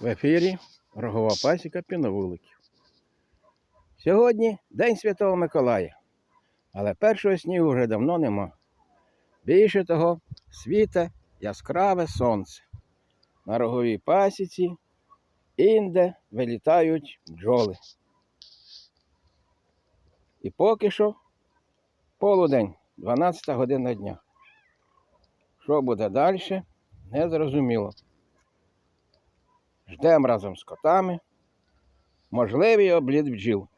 В ефірі Рогова пасіка піновуликів. Сьогодні День Святого Миколая, але першого снігу вже давно нема. Більше того, світе яскраве сонце. На роговій пасіці інде вилітають бджоли. І поки що полудень, 12 година дня. Що буде далі, не зрозуміло. Ждемо разом з котами можливий обліт бджіл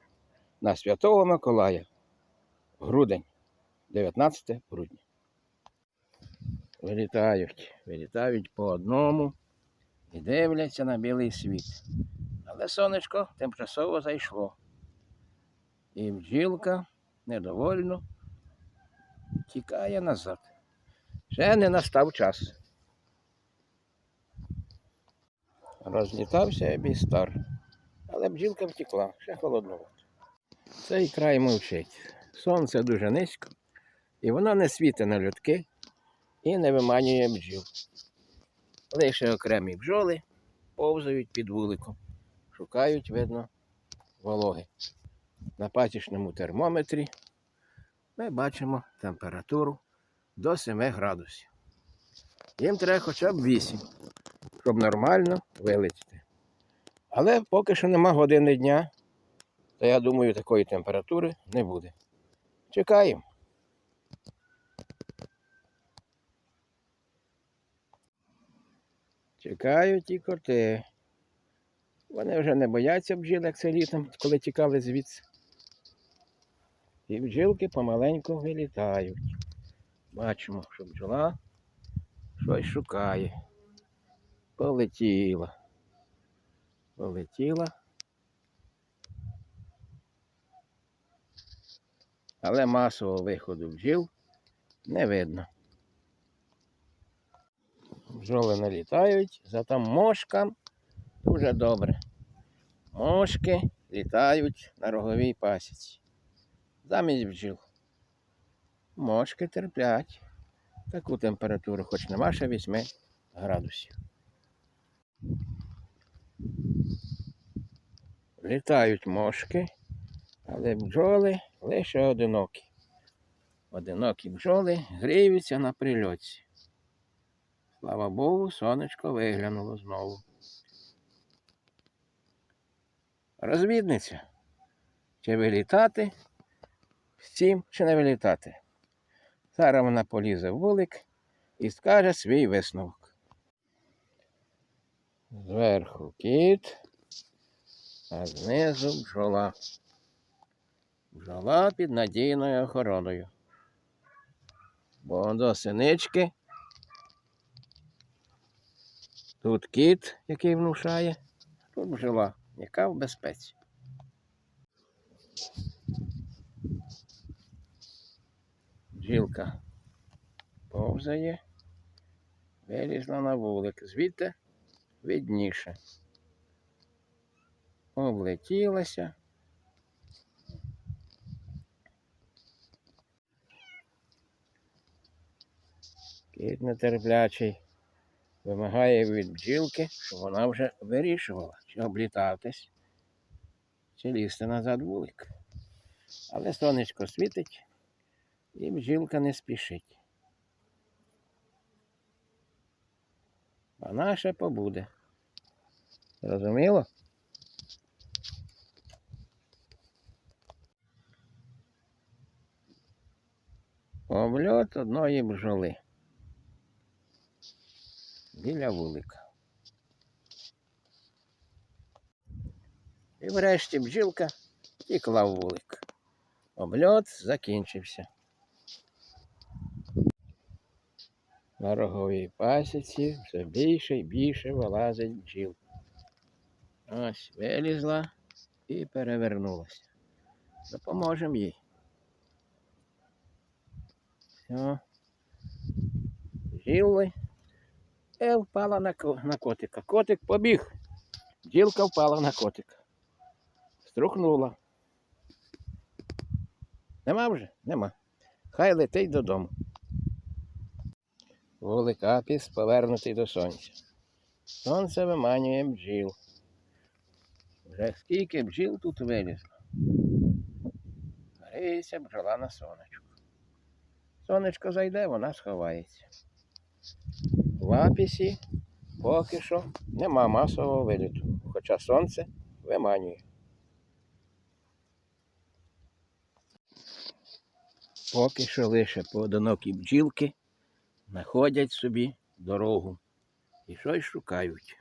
на Святого Миколая. Грудень, 19 грудня. Вилітають, вилітають по одному і дивляться на білий світ. Але сонечко тимчасово зайшло. І бджілка недовольно тікає назад. Ще не настав час. Розлітався бістар, але бджілка втекла, ще холодно. Цей край мовчить. Сонце дуже низько, і воно не світить на льотки і не виманює бджіл. Лише окремі бджоли повзають під вуликом, шукають, видно, вологи. На пасічному термометрі ми бачимо температуру до 7 градусів. Їм треба хоча б 8, щоб нормально вилетіти. Але поки що нема години дня, то я думаю, такої температури не буде. Чекаємо. Чекають і коти. Вони вже не бояться бджіл, як це літом, коли тікали звідси. І бджілки помаленьку вилітають. Бачимо, що бджола щось шукає. Полетіла. Полетіла. Але масового виходу бджіл не видно. Бджоли налітають, зато мошкам дуже добре. Мошки літають на роговій пасіці. Замість бджіл. Мошки терплять таку температуру, хоч нема ще 8 градусів. Літають мошки, але бджоли лише одинокі. Одинокі бджоли гріються на прильотці. Слава Богу, сонечко виглянуло знову. Розвідниця. Чи вилітати всім, чи не вилітати. Зараз вона полізе в вулик і скаже свій висновок. Зверху кіт, а знизу бджола. Бджола під надійною охороною. Бо до синички. Тут кіт, який внушає, тут бджола, яка в безпеці. Бджілка повзає, вилізла на вулик. Звідти видніше. Облетілася. Кіт нетерплячий вимагає від бджілки, щоб вона вже вирішувала, чи облітатись, чи лізти назад вулик. Але сонечко світить і бджілка не спішить. Вона ще побуде. Зрозуміло? Обльот одної бджоли. Біля вулика. І врешті бджілка тікла в вулик. Обльот закінчився. На роговій пасіці все більше і більше вилазить бджіл. Ось вилізла і перевернулася. Допоможемо їй. Все. Бджіли. І впала на, на котика. Котик побіг. Бджілка впала на котика. Струхнула. Нема вже? Нема. Хай летить додому. Вулик Апіс повернутий до сонця. Сонце виманює бджіл. Вже скільки бджіл тут вилізло. Гріється бджола на сонечку. Сонечко зайде, вона сховається. В апісі поки що нема масового виліту, хоча сонце виманює. Поки що лише поодинокі бджілки знаходять собі дорогу і щось шукають.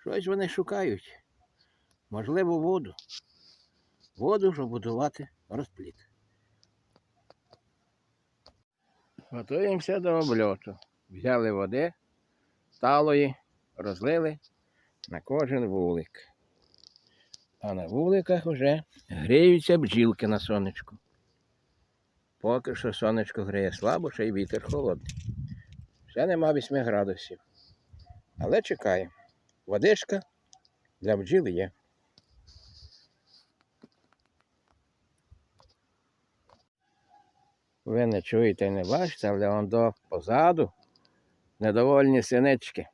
Щось вони шукають. Можливо, воду. Воду, щоб будувати розпліт. Готуємося до обльоту. Взяли води, талої, розлили на кожен вулик. А на вуликах вже гріються бджілки на сонечку. Поки що сонечко гріє слабо, ще й вітер холодний. Ще нема 8 градусів. Але чекаємо. Водичка для бджіл є. Ви не чуєте не бачите, але он до позаду недовольні синички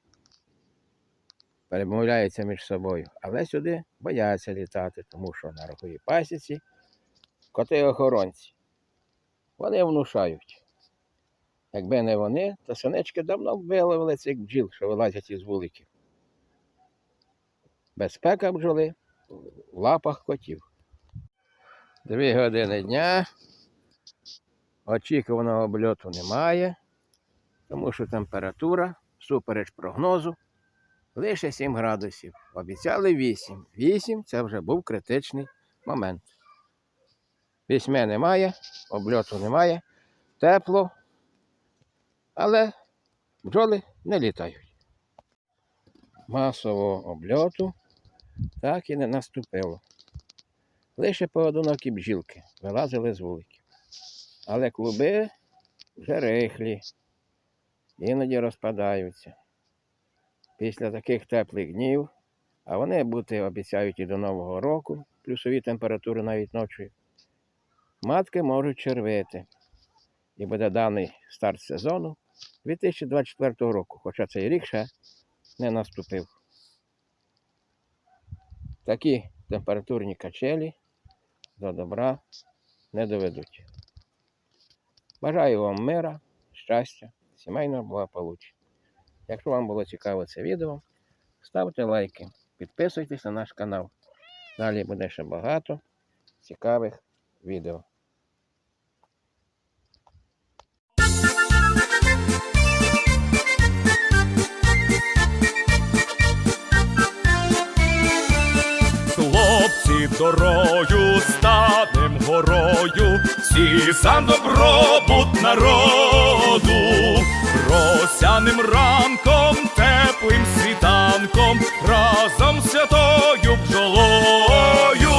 перемовляються між собою. Але сюди бояться літати, тому що на роговій пасіці коти-охоронці. Вони внушають. Якби не вони, то синички давно виловили цих бджіл, що вилазять із вуликів. Безпека бджоли в лапах котів. Дві години дня. Очікуваного обльоту немає, тому що температура, супереч прогнозу, лише 7 градусів. Обіцяли 8. 8 це вже був критичний момент. Вісьми немає, обльоту немає, тепло, але бджоли не літають. Масового обльоту так і не наступило. Лише поодинокі бджілки вилазили з вуликів. Але клуби вже рихлі, іноді розпадаються. Після таких теплих днів, а вони бути обіцяють і до Нового року, плюсові температури навіть ночі, матки можуть червити. І буде даний старт сезону 2024 року, хоча цей рік ще не наступив. Такі температурні качелі до добра не доведуть. Бажаю вам мира, щастя, сімейного благополуччя. Якщо вам було цікаво це відео, ставте лайки, підписуйтесь на наш канал. Далі буде ще багато цікавих відео. Хлопці дорою станем горою, всі за добробут народу, росяним ранком, теплим світанком, разом святою бджолою.